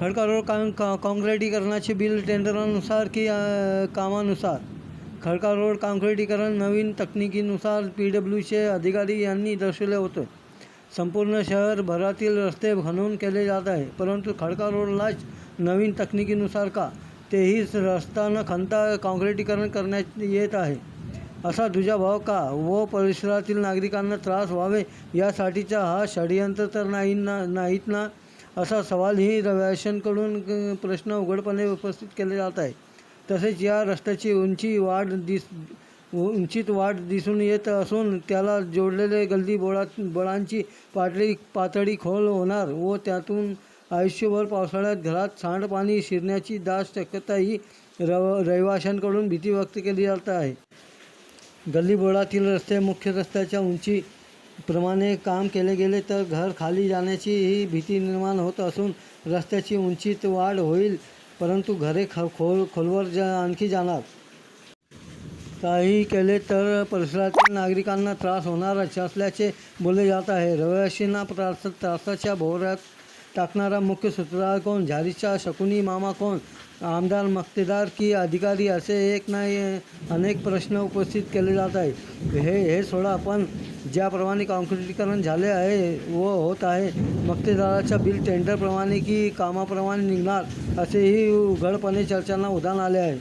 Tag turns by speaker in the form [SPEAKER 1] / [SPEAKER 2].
[SPEAKER 1] Khadka road काँ काँक्रिटीकरणाचे bill टेंडरानुसार की कामानुसार? खडका रोड काँक्रिटीकरण नवीन तकनिकीनुसार पी डब्ल्यूचे अधिकारी यांनी दर्शवले होते. संपूर्ण शहरभरातील रस्ते खणून केले जात आहे परंतु खडका रोडलाच नवीन तकनिकीनुसार का? तेही रस्ता न खणता काँक्रिटीकरण करण्यात येत आहे. असा दुजाभाव का? व परिसरातील नागरिकांना त्रास व्हावे यासाठीचा हा षडयंत्र तर नाही ना नाहीत ना? असा सवालही रहिवाशांकडून प्रश्न उघडपणे उपस्थित केले जात आहे तसेच या रस्त्याची उंची वाढ दिस उंचीत वाढ दिसून येत असून त्याला जोडलेले गल्ली बोळा बळांची पातळी पातळी खोल होणार व त्यातून आयुष्यभर पावसाळ्यात घरात सांडपाणी शिरण्याची दाट शक्यताही रव रहिवाशांकडून भीती व्यक्त केली जात आहे. गल्लीबोळातील रस्ते मुख्य रस्त्याच्या उंची प्रमाणे काम केले गेले तर घर खाली जाण्याची ही भीती निर्माण होत असून रस्त्याची उंचीत वाढ होईल परंतु घरे ख खोल खोलवर जा आणखी जाणार. काही केले तर परिसरातील नागरिकांना त्रास होणार असल्याचे बोलले जात आहे. रहिवाशींना त्रास त्रासाच्या भोवऱ्यात टाकणारा मुख्य सूत्रधार कोण? झारीचा शकुनी मामा कोण? आमदार मक्तेदार की अधिकारी असे एक नाही अनेक प्रश्न उपस्थित केले जात आहे हे हे सोडा पण ज्याप्रमाणे काँक्रिटीकरण झाले आहे व होत आहे मक्तेदाराच्या बिल टेंडरप्रमाणे की कामाप्रमाणे निघणार असेही उघडपणे चर्चांना उदाहरण आले आहे.